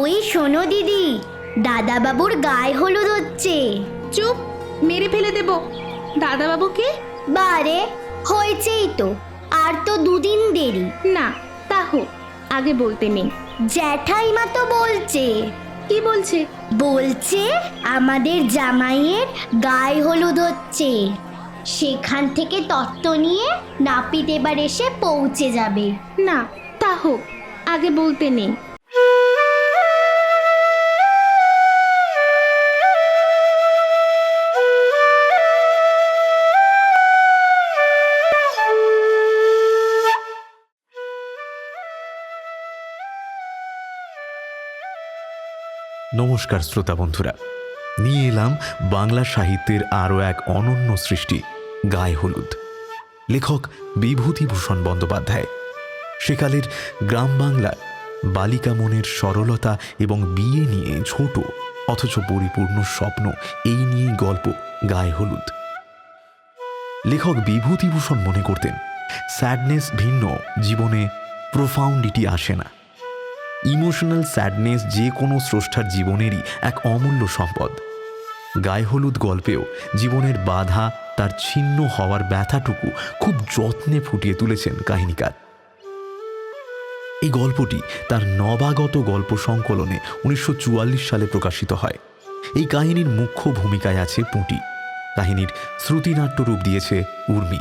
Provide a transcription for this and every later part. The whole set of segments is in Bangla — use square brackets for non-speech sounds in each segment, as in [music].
ওই শোনো দিদি দাদাবাবুর গায়ে হলুদ হচ্ছে। চুপ মেরে ফেলে দেব। দাদাবাবুকে বারে হয়েছেই তো আর তো দুদিন দেরি। না তা হোক আগে বলতে নেই জ্যাঠাইমা তো বলছে। কি বলছে? বলছে আমাদের জামাইয়ের গায়ে হলুদ হচ্ছে। সেখান থেকে তত্ত্ব নিয়ে নাপিত এবার এসে পৌঁছে যাবে। না তা হোক আগে বলতে নেই নমস্কার শ্রোতা বন্ধুরা। নিয়ে এলাম বাংলা সাহিত্যের আরও এক অনন্য সৃষ্টি, গায়ে হলুদ। লেখক বিভূতিভূষণ বন্দ্যোপাধ্যায়। সেকালের গ্রাম বাংলার বালিকা মনের সরলতা এবং বিয়ে নিয়ে ছোট, অথচ পরিপূর্ণ স্বপ্ন এই নিয়েই গল্প, গায়ে হলুদ। লেখক বিভূতিভূষণ মনে করতেন, স্যাডনেস ভিন্ন, জীবনে প্রোফাউন্ডিটি আসে না। ইমোশনাল স্যাডনেস যে কোনো স্রষ্টার জীবনেরই এক অমূল্য সম্পদ। গায়ে হলুদ গল্পেও জীবনের বাধা, তার ছিন্ন হওয়ার ব্যথাটুকু খুব যত্নে ফুটিয়ে তুলেছেন কাহিনীকার। এই গল্পটি তার নবাগত গল্প সংকলনে উনিশশো চুয়াল্লিশ সালে প্রকাশিত হয়। এই কাহিনীর মুখ্য ভূমিকায় আছে পুঁটি। কাহিনীর শ্রুতিনাট্য রূপ দিয়েছে উর্মি।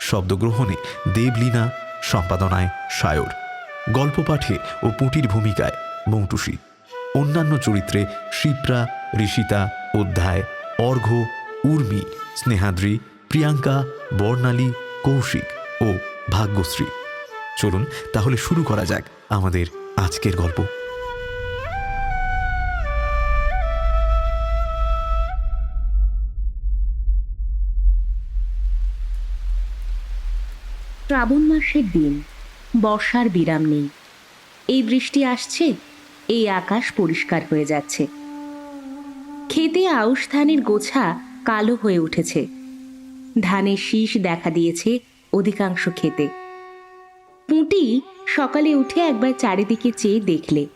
শব্দগ্রহণে দেবলীনা, সম্পাদনায় সায়র। গল্প পাঠে ও পুঁটির ভূমিকায় মৌটুসী। অন্যান্য চরিত্রে শিপ্রা, ঋষিতা, অধ্যায় অর্ঘ্য উর্মি, স্নেহাদ্রি, প্রিয়াঙ্কা, বর্ণালী, কৌশিক ও ভাগ্যশ্রী। চলুন তাহলে শুরু করা যাক আমাদের আজকের গল্প। শ্রাবণ মাসের দিন। বর্ষার বিরাম নেই। এই বৃষ্টি আসছে, এই আকাশ পরিষ্কার হয়ে যাচ্ছে। খেতে আউশ ধানের গোছা কালো হয়ে উঠেছে। ধানের শীষ দেখা দিয়েছে অধিকাংশ খেতে। পুঁটি সকালে উঠে একবার চারিদিকে চেয়ে দেখলে।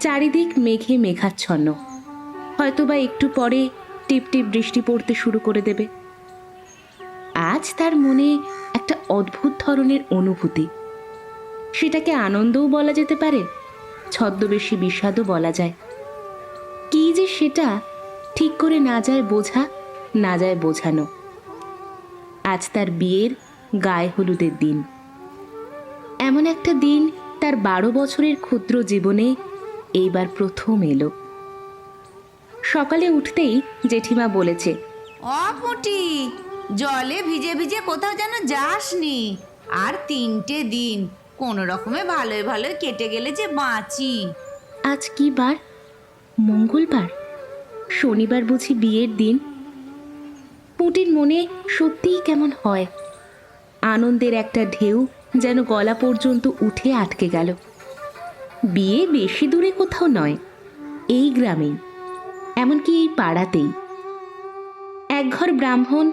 চারিদিক মেঘে মেঘাচ্ছন্ন। হয়তোবা একটু পরে টিপটিপ বৃষ্টি পড়তে শুরু করে দেবে। আজ তার মনে একটা অদ্ভুত ধরনের অনুভূতি। সেটাকে আনন্দও বলা যেতে পারে, ছদ্মবেশী বিষাদও বলা যায়। কি যে সেটা ঠিক করে না যায় বোঝা, না যায় বোঝানো। আজ তার বিয়ের গায়ে হলুদের দিন। এমন একটা দিন তার বারো বছরের ক্ষুদ্র জীবনে এইবার প্রথম এলো। সকালে উঠতেই জেঠিমা বলেছে জলে ভিজে ভিজে কোথাও যেন যাসনি। আর তিনটে দিন কোনো রকমে ভালোই ভালোই কেটে গেলে যে বাঁচি। আজ কি বার? মঙ্গলবার? শনিবার বুঝি বিয়ের দিন? পুটির মনে সত্যিই কেমন হয়? আনন্দের একটা ঢেউ যেন গলা পর্যন্ত উঠে আটকে গেল। বিয়ে বেশি দূরে কোথাও নয়, এই গ্রামেই। এমনকি এই পাড়াতেই। একঘর ব্রাহ্মণ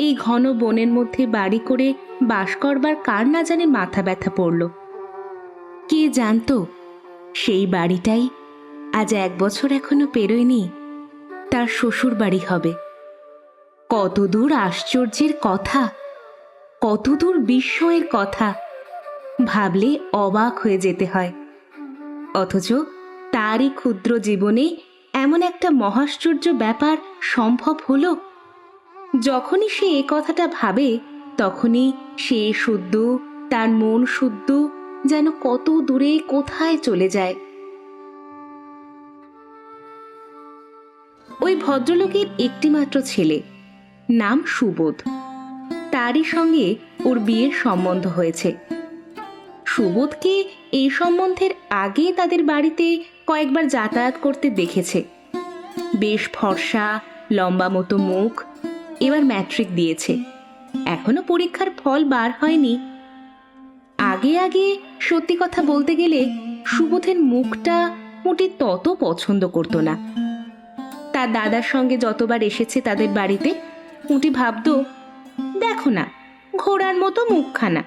এই ঘন বনের মধ্যে বাড়ি করে বাস করবার কার না জানে মাথা ব্যথা পড়ল। কে জানতো? সেই বাড়িটাই আজ এক বছর এখনও পেরোয়নি, তার শ্বশুর বাড়ি হবে। কতদূর আশ্চর্যের কথা, কতদূর বিস্ময়ের কথা, ভাবলে অবাক হয়ে যেতে হয়। অথচ তারই ক্ষুদ্র জীবনে এমন একটা মহাশ্চর্য ব্যাপার সম্ভব হলো? যখনই সে এ কথাটা ভাবে, তখনই সে শুদ্ধ, তার মন শুদ্ধ, যেন কত দূরে কোথায় চলে যায়। ওই ভদ্রলোকের একটিমাত্র ছেলে, নাম সুবোধ। তারই সঙ্গে ওর বিয়ের সম্বন্ধ হয়েছে। সুবোধকে এই সম্বন্ধের আগে তাদের বাড়িতে কয়েকবার যাতায়াত করতে দেখেছে। বেশ ফর্সা লম্বা মতো মুখ এবার ম্যাট্রিক দিয়েছে। এখনও পরীক্ষার ফল বার হয়নি। আগে আগে সত্যি কথা বলতে গেলে সুবোধের মুখটা মোটে তত পছন্দ করতো না। তার দাদার সঙ্গে যতবার এসেছে তাদের বাড়িতে, মুটি ভাবতো, দেখো না, ঘোড়ার মতো মুখখানা।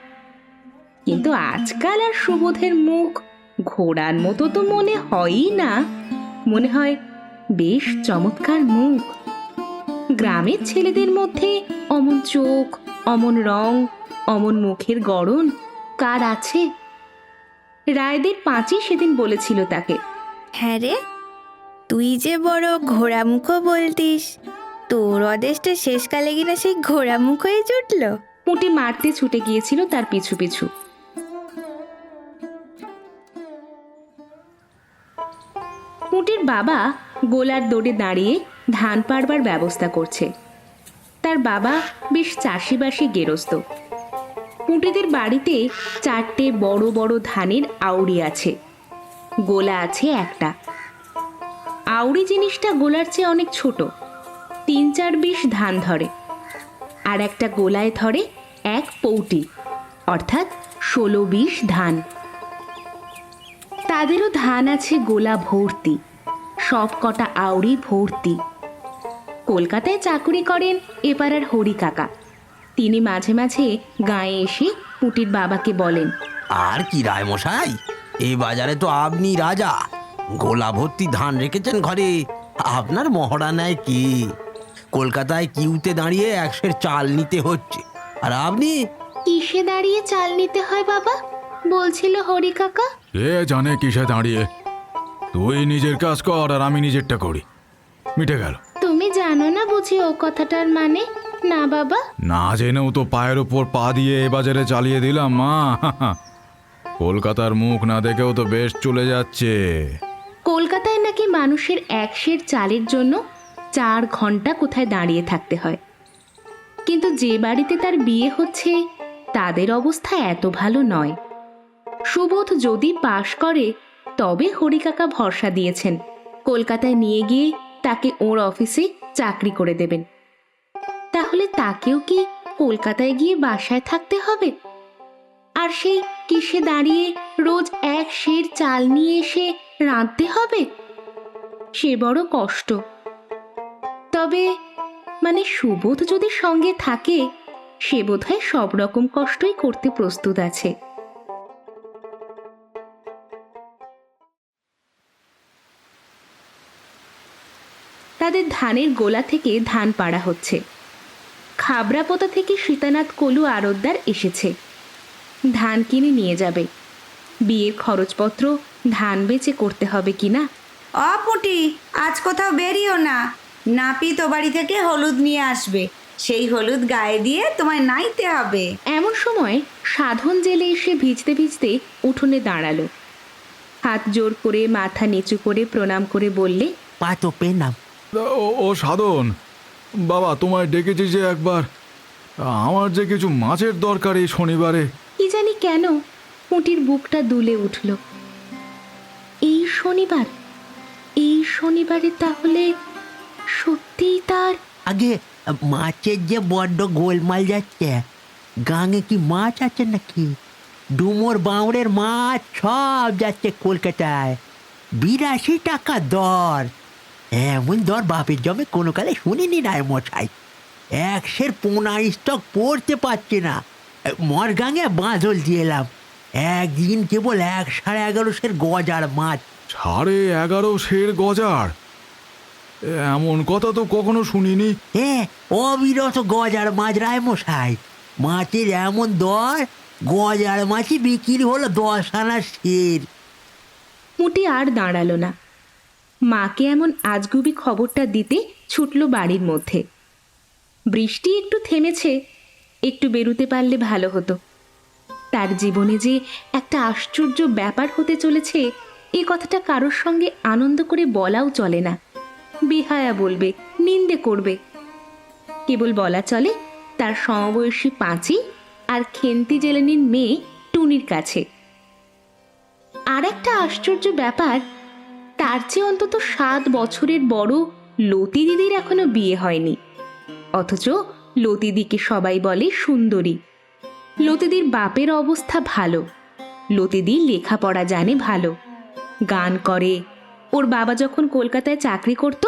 কিন্তু আজকাল আর সুবোধের মুখ ঘোড়ার মতো তো মনে হয়ই না। মনে হয়, বেশ চমৎকার মুখ। গ্রামের ছেলেদের মধ্যে অমন চোখ অমন রং অমন মুখের গড়ন কার আছে? রায়দের পাঁচই সেদিন বলেছিল তাকে। হ্যাঁ রে তুই যে বড় ঘোড়ামুখো বলতিস তোর অদেশটা শেষকালে কিনা সেই ঘোড়ামুখ হয়ে জুটলো? পুঁটি মারতে ছুটে গিয়েছিল তার পিছু পিছু। পুঁটির বাবা গোলার দৌড়ে দাঁড়িয়ে ধান পাড়বার ব্যবস্থা করছে। তার বাবা বেশ চাষিবাসী গেরস্ত। পুঁটিদের বাড়িতে চারটে বড় বড় ধানের আউড়ি আছে। গোলা আছে একটা। আউড়ি জিনিসটা গোলার চেয়ে অনেক ছোট। তিন চার বিশ ধান ধরে। আর একটা গোলায় ধরে এক পৌটি, অর্থাৎ ষোলো বিশ ধান। তাদেরও ধান আছে গোলা ভর্তি। সব কটা আউড়ি ভর্তি। কলকাতায় চাকুরি করেন এপাড়ার হরি কাকা। তিনি মাঝে মাঝে গায়ে এসে পুটির বাবাকে বলেন আর কি রায় মশাই? এই বাজারে তো আপনি রাজা। গোলা ভর্তি ধান রেখেছেন ঘরে। আপনার মহড়া নেয় কি? কলকাতায় কিউতে দাঁড়িয়ে একশের চাল নিতে হচ্ছে। আর আপনি? কিসে দাঁড়িয়ে চাল নিতে হয় বাবা? বলছিল হরি কাকা। কে জানে কিসে দাঁড়িয়ে। তুই নিজের কাজ কর আর আমি নিজেরটা করি। মিটে গেল। বুঝি ও কথাটার মানে? না বাবা। না জেনেও তো পায়ের ওপর পা দিয়ে এ বাজারে চালিয়ে দিলাম মা। কলকাতার মুখ না দেখেও তো বেশ চলে যাচ্ছে। কলকাতায় নাকি মানুষের এক সের চালের জন্য চার ঘণ্টা কোথায় দাঁড়িয়ে থাকতে হয়? কিন্তু যে বাড়িতে তার বিয়ে হচ্ছে তাদের অবস্থা এত ভালো নয়। সুবোধ যদি পাশ করে তবে হরিকাকা ভরসা দিয়েছেন। কলকাতায় নিয়ে গিয়ে তাকে ওর অফিসে চাকরি করে দেবেন। তাহলে তাকেও কি কলকাতায় গিয়ে বাসায় থাকতে হবে? আর সেই কিসে দাঁড়িয়ে রোজ এক শের চাল নিয়ে এসে রাঁধতে হবে? সে বড় কষ্ট। তবে মানে সুবোধ যদি সঙ্গে থাকে, সে বোধহয় সব রকম কষ্টই করতে প্রস্তুত আছে। তাদের ধানের গোলা থেকে ধান পাড়া হচ্ছে। খাবড়াপোতা থেকে সীতানাথ কলু আরতদার এসেছে। ধান কিনে নিয়ে যাবে। বিয়ের খরচপত্র ধান বেচে করতে হবে কিনা অপুটি আজ কোথাও বেরিও না। নাপি তো বাড়ি থেকে হলুদ নিয়ে আসবে। সেই হলুদ গায়ে দিয়ে তোমায় নাইতে হবে। এমন সময় সাধন জেলে এসে ভিজতে ভিজতে উঠোনে দাঁড়াল। হাত জোর করে মাথা নিচু করে প্রণাম করে বললে পা তো পেনাম ও ও সাধন। বাবা তোমায় ডেকেছি যে একবার। আমার যে কিছু মাছের দরকার এই শনিবারে। কি জানি কেন পুঁটির বুকটা দুলে উঠল। এই শনিবার এই শনিবারে তাহলে সত্যিই তার আগে মাছের যে বড্ড গোলমাল যাচ্ছে গাঙে কি মাছ আছে নাকি? ডুমোর বাউড়ের মাছ সব যাচ্ছে কলকাতায়। বিরাশি টাকা দর। এমন দর বাপের জমে কোনো কালে শুনিনি রায় মশাই। একশের পোনা স্টক পড়তে পারছে না। মরগাঙে বাঁধল দিয়ে এলাম। একদিন কেবল এক সাড়ে এগারোশের গজার মাছ। সাড়ে এগারো সের গজার? এমন কথা তো কখনো শুনিনি। হ্যাঁ অবিরত গজার মাছ রায় মশাই। মাছের এমন দর গজার মাছই বিক্রি হলো দশ আনা সের। মুটি আর দাঁড়াল না। মাকে এমন আজগুবি খবরটা দিতে ছুটল বাড়ির মধ্যে। বৃষ্টি একটু থেমেছে, একটু বেরুতে পারলে ভালো হতো। তার জীবনে যে একটা আশ্চর্য ব্যাপার হতে চলেছে, এ কথাটা কারোর সঙ্গে আনন্দ করে বলাও চলে না। বেহায়া বলবে, নিন্দে করবে। কেবল বলা চলে, তার সমবয়সী পাঁচি আর খেন্তি জেলেনির মেয়ে টুনির কাছে। আর একটা আশ্চর্য ব্যাপার তার চেয়ে অন্তত সাত বছরের বড় লতি দিদির এখনও বিয়ে হয়নি। অথচ লতিদিকে সবাই বলে সুন্দরী। লতিদির বাপের অবস্থা ভালো। লতিদি লেখাপড়া জানে ভালো। গান করে। ওর বাবা যখন কলকাতায় চাকরি করত,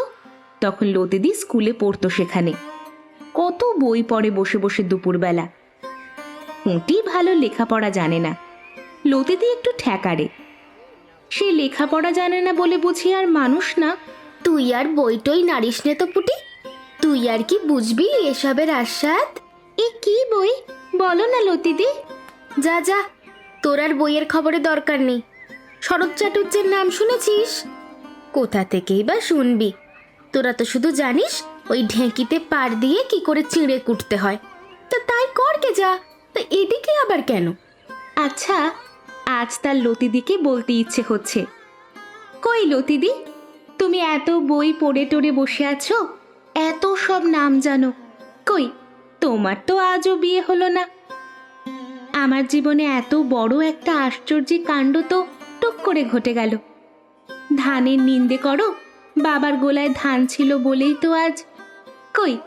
তখন লতিদি স্কুলে পড়তো সেখানে। কত বই পড়ে বসে বসে দুপুরবেলা। পুঁটি ভালো লেখাপড়া জানে না। লতিদি একটু ঠেকারে। সে লেখাপড়া জানে না বলে বুঝি আর মানুষ না। তুই আর বইটই নারিস নে তো পুটি। তুই আর কি বুঝবি এসবের আস্বাদ? এ কি বই? বলো না লতিদি যা যা তোর আর বইয়ের খবরে দরকার নেই। শরৎ চাটুর্যের নাম শুনেছিস? কোথা থেকেই বা শুনবি? তোরা তো শুধু জানিস ওই ঢেঁকিতে পার দিয়ে কি করে চিঁড়ে কুটতে হয়। তা তাই কর কে যা। তা এদিকে আবার কেন? আচ্ছা আজ তার লতিদিকে বলতে ইচ্ছে হচ্ছে। কই লতিদি, তুমি এত বই পড়ে টড়ে বসে আছো? এত সব নাম জানো। কই, তোমার তো আজও বিয়ে হলো না। আমার জীবনে এত বড় একটা আশ্চর্য কাণ্ড তো টুক করে ঘটে গেল। ধানের নিন্দে করো, বাবার গোলায় ধান ছিল বলেই তো আজ। কই,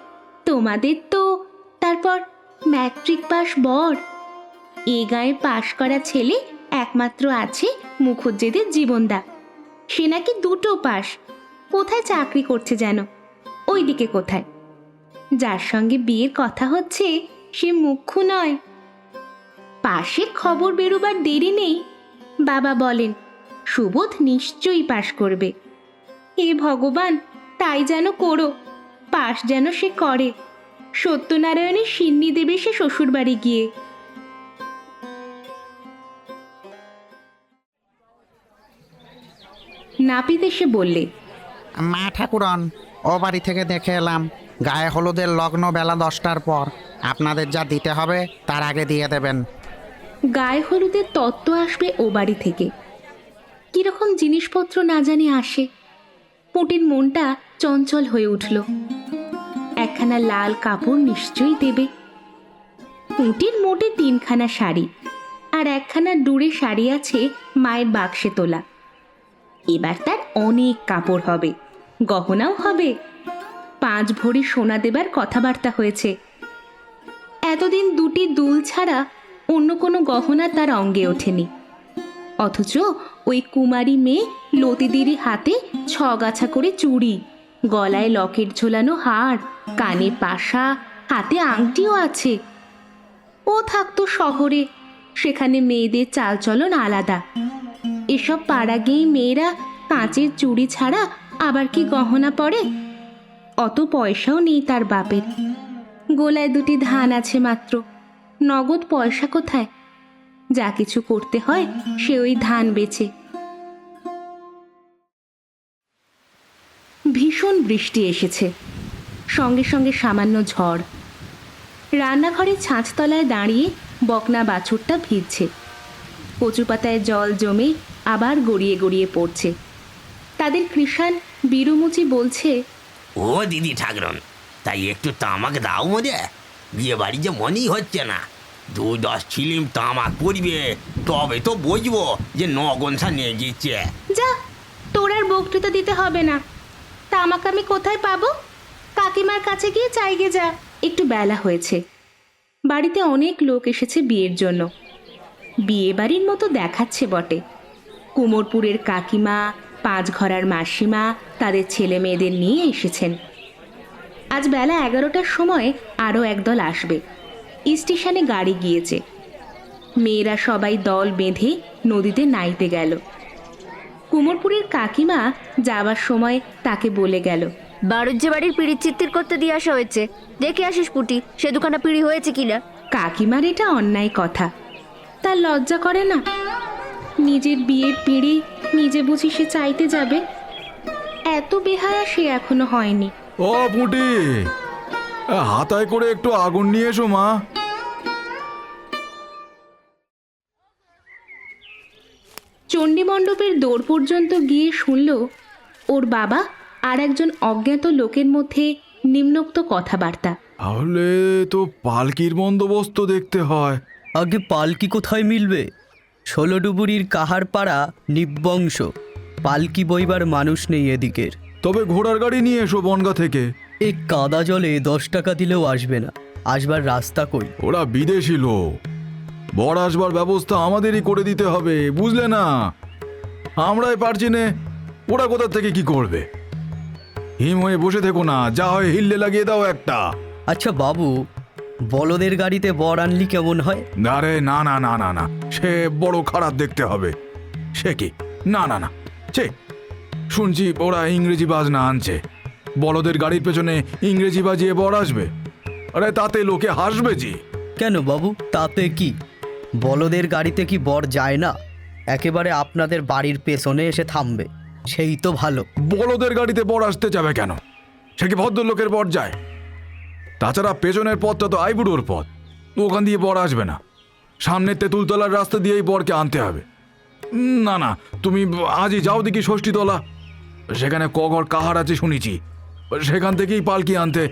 তোমাদের তো তারপর ম্যাট্রিক পাস বর। এ গায়ে পাশ করা ছেলে একমাত্র আছে মুখুজ্জেদের জীবনদা। সে নাকি দুটো পাস কোথায় চাকরি করছে যেন? ওইদিকে কোথায়? যার সঙ্গে বিয়ের কথা হচ্ছে, সে মুখ্য নয়। পাশে খবর বেরোবার দেরি নেই। বাবা বলেন, সুবোধ নিশ্চয়ই পাশ করবে। এ ভগবান, তাই যেন করো। পাশ যেন সে করে। সত্যনারায়ণের সিন্নি দেবে সে শ্বশুরবাড়ি গিয়ে। নাপিত এসে বললে মা ঠাকুরন ও বাড়ি থেকে দেখে এলাম গায়ে হলুদের লগ্ন বেলা দশটার পর। আপনাদের যা দিতে হবে তার আগে দিয়ে দেবেন। গায়ে হলুদের তত্ত্ব আসবে ও বাড়ি থেকে। কীরকম জিনিসপত্র না জানি আসে। পুটির মনটা চঞ্চল হয়ে উঠল। একখানা লাল কাপড় নিশ্চয়ই দেবে। পুঁটির মোটে তিনখানা শাড়ি আর একখানা ডুরে শাড়ি আছে মায়ের বাক্সে তোলা। এবার তার অনেক কাপড় হবে, গহনাও হবে। পাঁচ ভরি সোনা দেবার কথাবার্তা হয়েছে। এতদিন দুটি দুল ছাড়া অন্য কোনো গহনা তার অঙ্গে ওঠেনি। অথচ ওই কুমারী মেয়ে লতিদিরি হাতে ছগাছা করে চুড়ি, গলায় লকেট ঝোলানো হার, কানে পাশা, হাতে আংটিও আছে। ও থাকতো শহরে, সেখানে মেয়েদের চালচলন আলাদা। এসব পাড়া গিয়ে মেয়েরা কাঁচের চুড়ি ছাড়া আবার কি গহনা পরে? অত পয়সাও নেই তার বাপের। গোলায় দুটি ধান আছে মাত্র। নগদ পয়সা কোথায়? যা কিছু করতে হয় সে ওই ধান বেচে। ভীষণ বৃষ্টি এসেছে। সঙ্গে সঙ্গে সামান্য ঝড়। রান্নাঘরে ছাঁচতলায় দাঁড়িয়ে বকনা বাছুরটা ভিজছে। কচু পাতায় জল জমে আবার গড়িয়ে গড়িয়ে পড়ছে। তাদের কৃষাণ বিরুমুচি বলছে ও দিদি ঠাকরন তাই একটু তামাক দাও মজে। বিয়ে বাড়ি যে মনেই হচ্ছে না। দু দশ ছিলিম তামাক পড়বে তবে তো বুঝব যে নগনসা নিয়ে গিয়েছে যা তোর আর বক্তৃতা দিতে হবে না। তা আমাকে আমি কোথায় পাবো? কাকিমার কাছে গিয়ে চাইগে যা। একটু বেলা হয়েছে। বাড়িতে অনেক লোক এসেছে বিয়ের জন্য। বিয়ে বাড়ির মতো দেখাচ্ছে বটে। কুমোরপুরের কাকিমা পাঁচ ঘরার মাসিমা তাদের ছেলে মেয়েদের নিয়ে এসেছেন। আজ বেলা এগারোটার সময় আরও একদল আসবে। স্টেশনে গাড়ি গিয়েছে। মেয়েরা সবাই দল বেঁধে নদীতে নাইতে গেল। কুমোরপুরের কাকিমা যাবার সময় তাকে বলে গেল বাড়ুজ্যে বাড়ির পিড়ির চিত্তির করতে দিয়ে আসা হয়েছে। দেখে আসিস পুটি সে দুখানা পিড়ি হয়েছে কিনা? কাকিমার এটা অন্যায় কথা। তার লজ্জা করে না? নিজের বিয়ের পিড়ি নিজে বুঝি সে চাইতে যাবে? এত বেহায়া সে এখনও হয়নি। ও পুটি হাতায় করে একটু আগুন নিয়ে এসো মা। চণ্ডীমণ্ডপের দৌড় পর্যন্ত গিয়ে শুনল ওর বাবা আর একজন অজ্ঞাত লোকের মধ্যে নিম্নোক্ত কথাবার্তা। তাহলে তো পালকির বন্দোবস্ত দেখতে হয়। আগে পালকি কোথায় মিলবে? ষোলোডুবুরির কাহারপাড়া নিবংশ। পালকি বইবার মানুষ নেই এদিকের। তবে ঘোড়ার গাড়ি নিয়ে এসো বনগা থেকে। এই কাদা জলে দশ টাকা দিলেও আসবে না। আসবার রাস্তা কই? ওরা বিদেশি লোক। বর আসবার ব্যবস্থা আমাদেরই করে দিতে হবে বুঝলে না? আমরাই পারছি নে ওরা কোথা থেকে কি করবে? হিম হয়ে বসে থেকো না যা হয় হিল্লে লাগিয়ে দাও একটা। আচ্ছা বাবু বলদের গাড়িতে বর আনলি কেমন হয়? না আরে না না না না না। সে বড় খারাপ দেখতে হবে। সে কি? না না না। সে শুনছি ওরা ইংরেজি বাজনা আনছে। বলদের গাড়ির পেছনে ইংরেজি বাজিয়ে বর আসবে। আরে তাতে লোকে হাসবে জি। কেন বাবু? তাতে কি? বলদের গাড়িতে কি বর যায় না? একেবারে আপনাদের বাড়ির পেছনে এসে থামবে। সেই তো ভালো। বলদের গাড়িতে বর আসতে যাবে কেন? সে কি ভদ্রলোকের বর যায়? তাছাড়া পেছনের পথটা তো আইবুড়োর পথ। ওখান দিয়ে বর আসবে না। সামনের তেঁতুলতলার রাস্তা দিয়েই বরকে আনতে হবে। না না তুমি আজই যাও দেখি ষষ্ঠীতলা। সেখানে কগর কাহার আছে শুনেছি। সেখান থেকেই পালকি আনতে।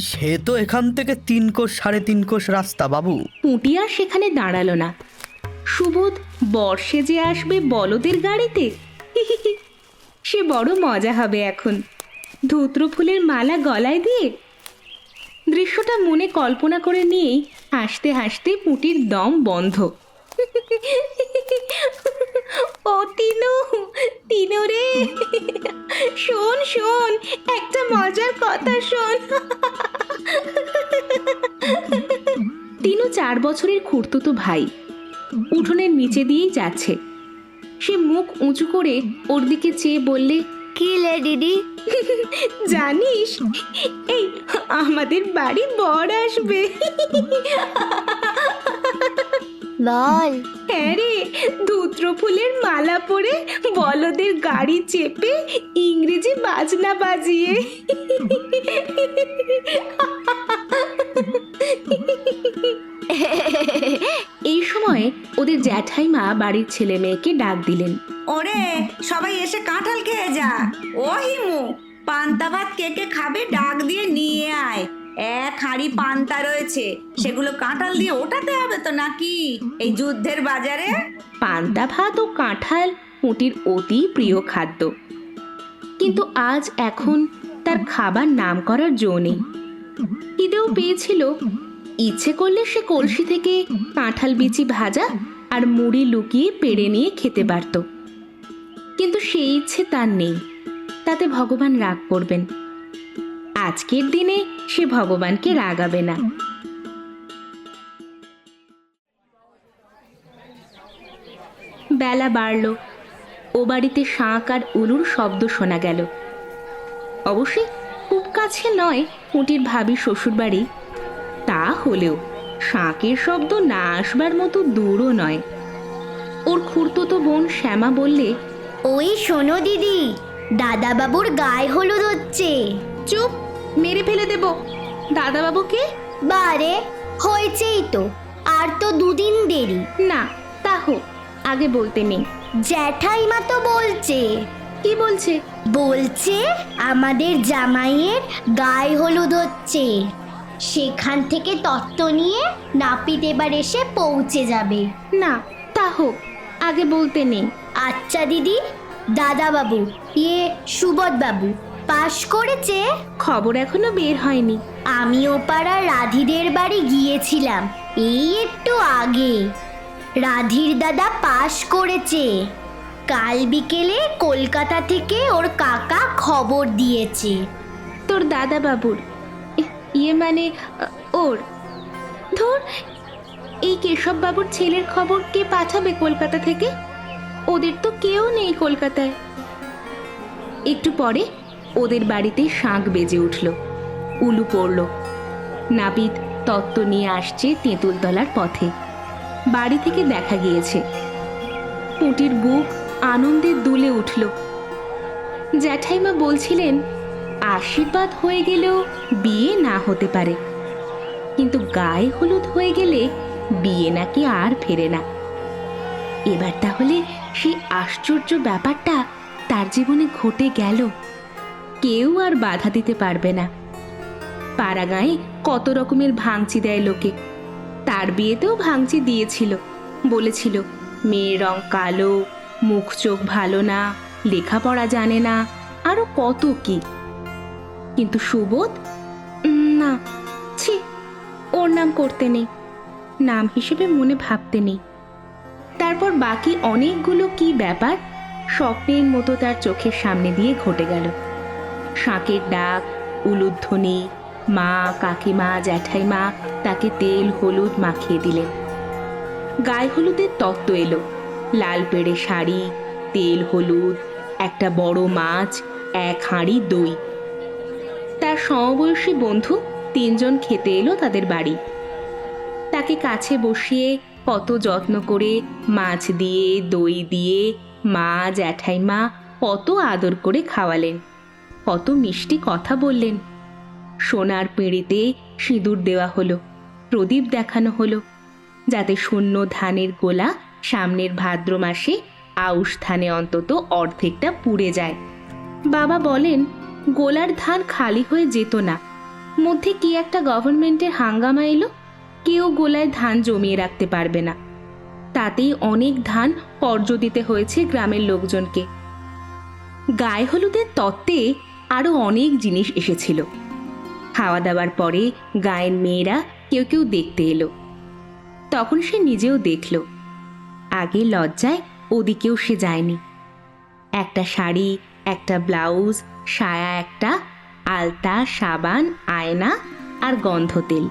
সে তো এখান থেকে তিন কোষ সাড়ে তিন কোষ রাস্তা বাবু। পুঁটি আর সেখানে দাঁড়াল না। সুবোধ বর্ষে যে আসবে বলদের গাড়িতে? সে বড় মজা হবে এখন। ধুত্র ফুলের মালা গলায় দিয়ে দৃশ্যটা মনে কল্পনা করে নিয়েই হাসতে হাসতে পুঁটির দম বন্ধ। ও তিনু তিনু রে। শোন শোন একটা মজার কথা শোন। তিনু চার বছরের খুঁড়তুতো ভাই। উঠোনের নিচে দিয়েই যাচ্ছে। সে মুখ উঁচু করে ওর দিকে চেয়ে বললে কি লে দিদি? [laughs] জানিস এই আমাদের বাড়ি বর আসবে। [laughs] বল হ্যাঁ রে ধুত্র ফুলের মালা পরে বলদের গাড়ি চেপে ইংরেজি বাজনা বাজিয়ে। এই সময় ওদের জ্যাঠাইমা বাড়ির ছেলে মেয়েকে ডাক দিলেন। ওরে সবাই এসে কাঁঠাল খেয়ে যা ও হিমু পান্তা ভাত কে কে খাবে ডাক দিয়ে নিয়ে আয়। এক হাঁড়ি পান্তা রয়েছে, সেগুলো কাঁঠাল দিয়ে ওঠাতে হবে তো নাকি? এই যুদ্ধের বাজারে? পান্তা ভাত ও কাঁঠাল পুঁটির অতি প্রিয় খাদ্য। কিন্তু আজ এখন তার খাবার নাম করার জো নেই। খিদেও পেয়েছিল। ইচ্ছে করলে সে কলসি থেকে কাঁঠাল বিচি ভাজা আর মুড়ি লুকিয়ে পেড়ে নিয়ে খেতে পারত। কিন্তু সেই ইচ্ছে তার নেই। তাতে ভগবান রাগ করবেন। আজকের দিনে সে ভগবানকে রাগাবে না। বেলা বাড়ল। ও বাড়িতে শাঁখ আর উলুর শব্দ শোনা গেল। অবশ্যই খুব কাছে নয়, পুঁটির ভাবি শ্বশুরবাড়ি। তা হলেও শাঁখের শব্দ না আসবার মতো দূরও নয়। ওর খুড়তুতো বোন শ্যামা বললে, ওই শোনো দিদি দাদা বাবুর গায়ে হলুদ হচ্ছে। চুপ মেরে ফেলে দেব। দাদাবাবুকে বারে হয়েছেই তো। আর তো দুদিন দেরি। না তা হোক আগে বলতে নেই জ্যাঠাইমা তো বলছে। কি বলছে? বলছে আমাদের জামাইয়ের গায়ে হলুদ হচ্ছে। সেখান থেকে তত্ত্ব নিয়ে নাপিত এবার এসে পৌঁছে যাবে। না তা হোক আগে বলতে নেই আচ্ছা দিদি দাদা বাবু ইয়ে সুবোধ বাবু পাশ করেছে? খবর এখনও বের হয়নি। আমি ও পাড়া রাধিদের বাড়ি গিয়েছিলাম। এই একটু আগে। রাধির দাদা পাশ করেছে। কাল বিকেলে কলকাতা থেকে ওর কাকা খবর দিয়েছে। তোর দাদা বাবুর ইয়ে মানে ওর। ধর এই কেশব বাবুর ছেলের খবর কে পাঠাবে কলকাতা থেকে? ওদের তো কেউ নেই কলকাতায়। একটু পরে ওদের বাড়িতে শাঁখ বেজে উঠল। উলু পড়ল। নাপিত তত্ত্ব নিয়ে আসছে তেঁতুলতলার পথে। বাড়ি থেকে দেখা গিয়েছে। পুঁটির বুক আনন্দে দুলে উঠল। জ্যাঠাইমা বলছিলেন, আশীর্বাদ হয়ে গেলেও বিয়ে না হতে পারে। কিন্তু গায়ে হলুদ হয়ে গেলে বিয়ে নাকি আর ফেরে না। এবার তাহলে সেই আশ্চর্য ব্যাপারটা তার জীবনে ঘটে গেল। কেউ আর বাধা দিতে পারবে না। পাড়া গায়ে কত রকমের ভাঙচি দেয় লোকে। তার বিয়েতেও ভাঙচি দিয়েছিল। বলেছিল, মেয়ের রং কালো, মুখ চোখ ভালো না, লেখাপড়া জানে না, আরও কত কি? কিন্তু সুবোধ, না, ছি, ওর নাম করতে নেই। নাম হিসেবে মনে ভাবতে নেই। তারপর বাকি অনেকগুলো কি ব্যাপার স্বপ্নের মতো তার চোখের সামনে দিয়ে ঘটে গেল। শাঁকের ডাক, উলুধ্বনি, মা, কাকিমা, জ্যাঠাইমা তাকে তেল, হলুদ মাখিয়ে দিলেন। গায়ে হলুদের তত্ত্ব এলো। লাল পেড়ে শাড়ি, তেল, হলুদ, একটা বড় মাছ, এক হাঁড়ি দই। তার সমবয়সী বন্ধু তিনজন খেতে এলো তাদের বাড়ি। তাকে কাছে বসিয়ে কত যত্ন করে মাছ দিয়ে, দই দিয়ে মা, জ্যাঠাইমা কত আদর করে খাওয়ালেন। কত মিষ্টি কথা বললেন। সোনার পিঁড়িতে সিঁদুর দেওয়া হলো, প্রদীপ দেখানো হলো, যাতে শূন্য ধানের গোলা সামনের ভাদ্র মাসে আউশ ধানে অন্তত অর্ধেকটা পুড়ে যায়। বাবা বলেন, গোলার ধান খালি হয়ে যেত না। মধ্যে কি একটা গভর্নমেন্টের হাঙ্গামা এলো? কেউ গোলায় ধান জমিয়ে রাখতে পারবে না। তাতেই অনেক ধান কর্জ দিতে হয়েছে গ্রামের লোকজনকে। গায়ে হলুদের তত্ত্বে আরও অনেক জিনিস এসেছিল। খাওয়া দাওয়ার পরে গায়ের মেয়েরা কেউ কেউ দেখতে এলো। তখন সে নিজেও দেখল। আগে লজ্জায় ওদিকেও সে যায়নি। একটা শাড়ি, একটা ব্লাউজ, সায়া একটা, আলতা, সাবান, আয়না আর গন্ধ তেল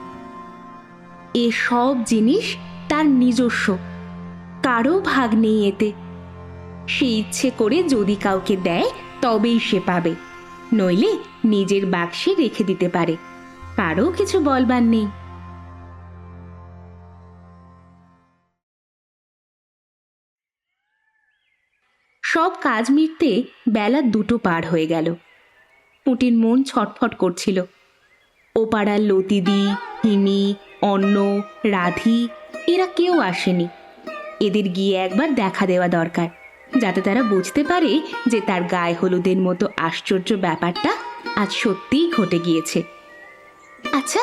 এ সব জিনিস তার নিজস্ব। কারও ভাগ নেই এতে। সে ইচ্ছে করে যদি কাউকে দেয়, তবেই সে পাবে। নইলে নিজের বাক্সে রেখে দিতে পারে। কারও কিছু বলবার নেই। সব কাজ মিটতে বেলা দুটো পার হয়ে গেল। পুটির মন ছটফট করছিল। ও পাড়ার লতিদি, হিমি, অন্ন, রাধি, এরা কেউ আসেনি। এদের গিয়ে একবার দেখা দেওয়া দরকার। যাতে তারা বুঝতে পারে যে তার গায়ে হলুদের মতো আশ্চর্য ব্যাপারটা আজ সত্যিই ঘটে গিয়েছে। আচ্ছা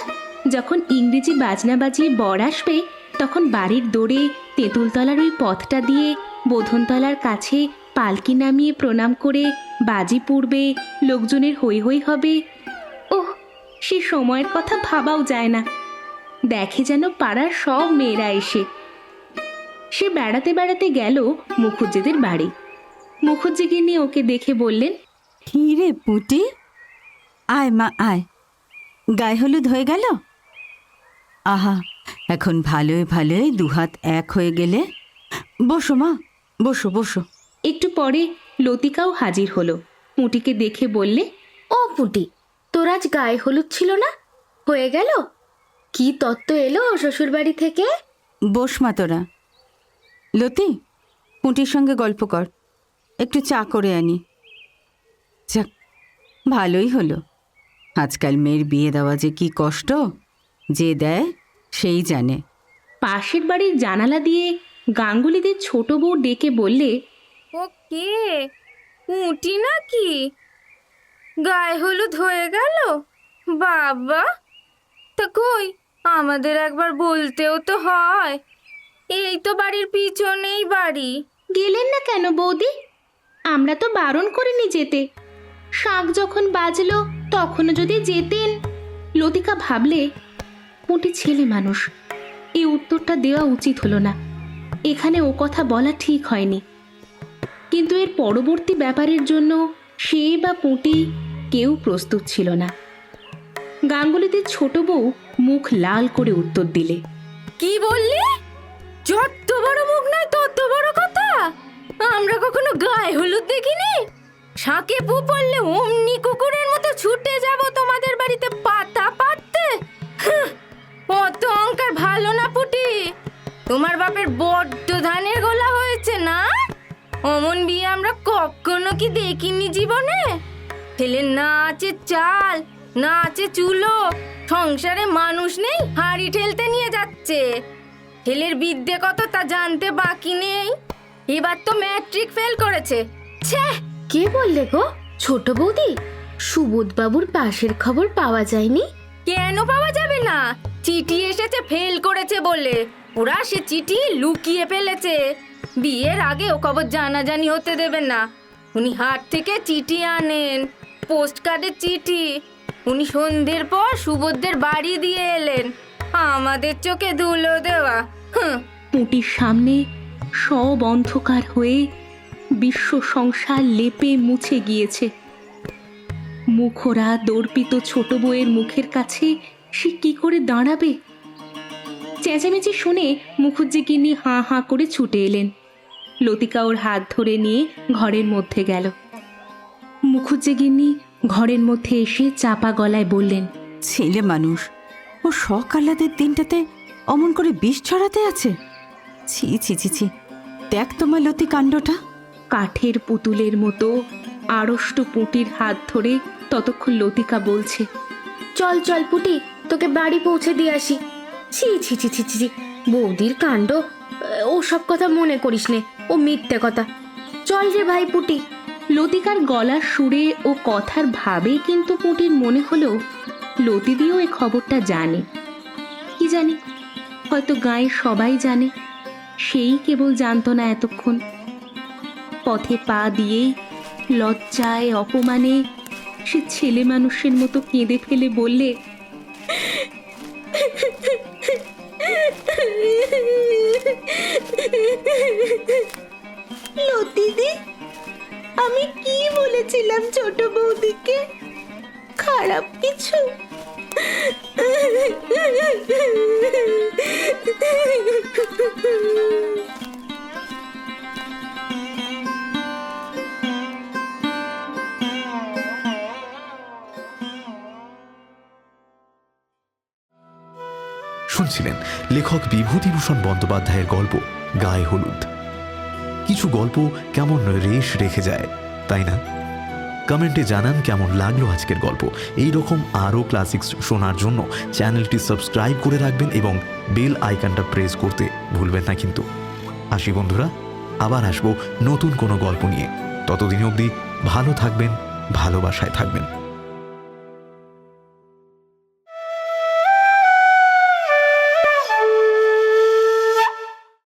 যখন ইংরেজি বাজনা বাজিয়ে বর আসবে, তখন বাড়ির দৌড়ে তেঁতুলতলার ওই পথটা দিয়ে বোধনতলার কাছে পালকি নামিয়ে প্রণাম করে বাজি পুড়বে, লোকজনের হই হই হবে। ওহ, সে সময়ের কথা ভাবাও যায় না। দেখে যেন পাড়ার সব মেয়েরা এসে সে বেড়াতে বেড়াতে গেল মুখুজ্জিদের বাড়ি। মুখুজ্জিকে নিয়ে ওকে দেখে বললেন কি রে পুটি? আয় মা আয়। গায়ে হলুদ হয়ে গেল? আহা এখন ভালোই ভালোই দুহাত এক হয়ে গেলে? বসো মা বসো বসো। একটু পরে লতিকাও হাজির হলো। পুঁটিকে দেখে বললে ও পুটি তোর আজ গায়ে হলুদ ছিল না? হয়ে গেল? কি তত্ত্ব এলো শ্বশুর বাড়ি থেকে? বস মা তোরা। লতি পুঁটির সঙ্গে গল্প কর। একটু চা করে আনি। যাক ভালোই হলো। আজকাল মেয়ের বিয়ে দেওয়া যে কি কষ্ট যে দেয় সেই জানে। পাশের বাড়ির জানালা দিয়ে গাঙ্গুলিদের ছোট বউ ডেকে বললে ও কে উটি নাকি? গায়ে হলুদ হয়ে গেল? বাবা তা কই? আমাদের একবার বলতেও তো হয়। এই তো বাড়ির পিছনেই বাড়ি। গেলেন না কেন বৌদি? আমরা তো বারণ করিনি যেতে। শাক যখন বাজলো তখনও যদি যেতেন। লতিকা ভাবলে পুঁটি ছেলে মানুষ এই উত্তরটা দেওয়া উচিত হলো না। এখানে ও কথা বলা ঠিক হয়নি। কিন্তু এর পরবর্তী ব্যাপারের জন্য সে বা পুঁটি কেউ প্রস্তুত ছিল না। গাঙ্গুলিদের ছোট বউ মুখ লাল করে উত্তর দিলে কি বললি? যত বড় মুখ নয়, তত বড় কথা। আমরা কখনো গায়ে হলুদ দেখিনি। শাঁকে পু পড়লে অমনি কুকুরের মতো ছুটে যাব তোমাদের বাড়িতে পাতা পাততে অত অঙ্কার ভালো না পুটি। তোমার বাপের বড্ড ধানের গোলা হয়েছে না? অমন বিয়ে আমরা কখনো কি দেখিনি জীবনে? ছেলে না আছে চাল না আছে চুলো, সংসারে মানুষ নেই, হাড়ি ঠেলতে নিয়ে যাচ্ছে। ছেলের বিদ্যে কত তা জানতে বাকি নেই। এবার তো ম্যাট্রিক ফেল করেছে। ছ্যা কে বললে গো? ছোট বৌদি? সুবোধ বাবুর পাশের খবর পাওয়া যায়নি? কেন পাওয়া যাবে না? চিঠি এসেছে ফেল করেছে বলে। ওরা সে চিঠি লুকিয়ে ফেলেছে। বিয়ের আগে ও খবর জানাজানি হতে দেবেন না। উনি হাট থেকে চিঠি আনেন পোস্ট কার্ডের চিঠি। উনি সন্ধ্যের পর সুবোধদের বাড়ি দিয়ে এলেন। আমাদের চোখে ধুলো দেওয়া। হুঁ পুঁটির সামনে সব অন্ধকার হয়ে বিশ্ব সংসার লেপে মুছে গিয়েছে। মুখরা দর্পিত ছোট বউয়ের মুখের কাছে সে কি করে দাঁড়াবে? চেঁচামেচি শুনে মুখুজ্জি গিন্নি হাঁ হাঁ করে ছুটে এলেন। লতিকা ওর হাত ধরে নিয়ে ঘরের মধ্যে গেল। মুখুজ্জি গিন্নি ঘরের মধ্যে এসে চাপা গলায় বললেন ছেলে মানুষ ও শখ সকালাদের দিনটাতে অমন করে বিষ ছড়াতে আছে? ছি ছি ছি ছি। দেখ তোমার লতি কাণ্ডটা। কাঠের পুতুলের মতো আড়ষ্ট পুঁটির হাত ধরে ততক্ষণ লতিকা বলছে চল চল পুটি তোকে বাড়ি পৌঁছে দিয়ে আসি। ছি ছি ছি ছি ছি ছি, বৌদির কাণ্ড ও সব কথা মনে করিস নে ও মিথ্যে কথা। চল রে ভাই পুটি। লতিকার গলার সুরে ও কথার ভাবে কিন্তু পুটির মনে হলো লতিদিও এ খবরটা জানে। কি জানি? হয়তো গায়ে সবাই জানে। সেই কেবল জানতো না এতক্ষণ। পথে পা দিয়ে লজ্জায়, অপমানে সে ছেলে মানুষের মতো কেঁদে ফেলে বললে লতিদি আমি কি বলেছিলাম ছোট বৌদিকে? খারাপ কিছু? শুনছিলেন লেখক বিভূতিভূষণ বন্দ্যোপাধ্যায়ের গল্প, গায়ে হলুদ। কিছু গল্প কেমন রেশ রেখে যায়, তাই না? কমেন্টে জানান কেমন লাগল আজকের গল্প। এই রকম আরও ক্লাসিক্স শোনার জন্য চ্যানেলটি সাবস্ক্রাইব করে রাখবেন এবং বেল আইকনটা প্রেস করতে ভুলবেন না কিন্তু। আসি বন্ধুরা, আবার আসব নতুন কোনো গল্প নিয়ে। ততদিন অবধি ভালো থাকবেন, ভালোবাসায় থাকবেন।